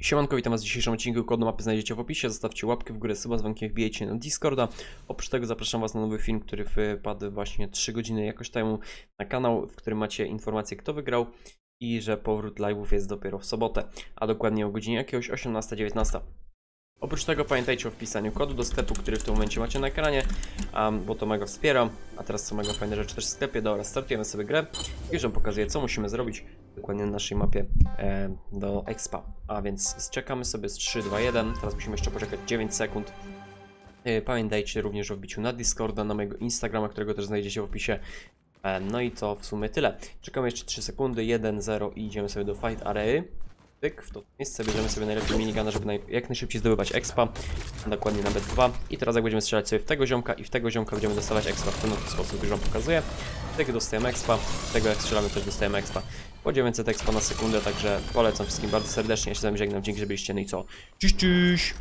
Siemanko, witam was w dzisiejszym odcinku, kod do mapy znajdziecie w opisie, zostawcie łapkę w górę, suba, dzwonkiem, wbijajcie na Discorda. Oprócz tego zapraszam was na nowy film, który wypadł właśnie 3 godziny jakoś temu na kanał, w którym macie informację kto wygrał i że powrót live'ów jest dopiero w sobotę, a dokładnie o godzinie jakiegoś 18-19. Oprócz tego pamiętajcie o wpisaniu kodu do sklepu, który w tym momencie macie na ekranie, um, bo to mega wspieram. A teraz są mega fajne rzeczy też w sklepie. Dobra, startujemy sobie grę. Już wam pokazuję, co musimy zrobić dokładnie na naszej mapie e, do expa. A więc czekamy sobie z 3, 2, 1. Teraz musimy jeszcze poczekać 9 sekund. E, Pamiętajcie również o wbiciu na Discorda, na mojego Instagrama, którego też znajdziecie w opisie. E, No i to w sumie tyle. Czekamy jeszcze 3 sekundy, 1, 0 i idziemy sobie do fight array. Tyk, w to miejsce bierzemy sobie najlepiej minigana, żeby naj, jak najszybciej zdobywać expa, dokładnie na B2 i teraz jak będziemy strzelać sobie w tego ziomka i w tego ziomka będziemy dostawać expa w ten oto sposób, już wam pokazuję. Tego dostajemy expa, tego jak strzelamy też dostajemy expa. Po 900 expa na sekundę, także polecam wszystkim bardzo serdecznie, ja się z wami żegnam, dzięki, że byliście, no i co? Cześć, cześć!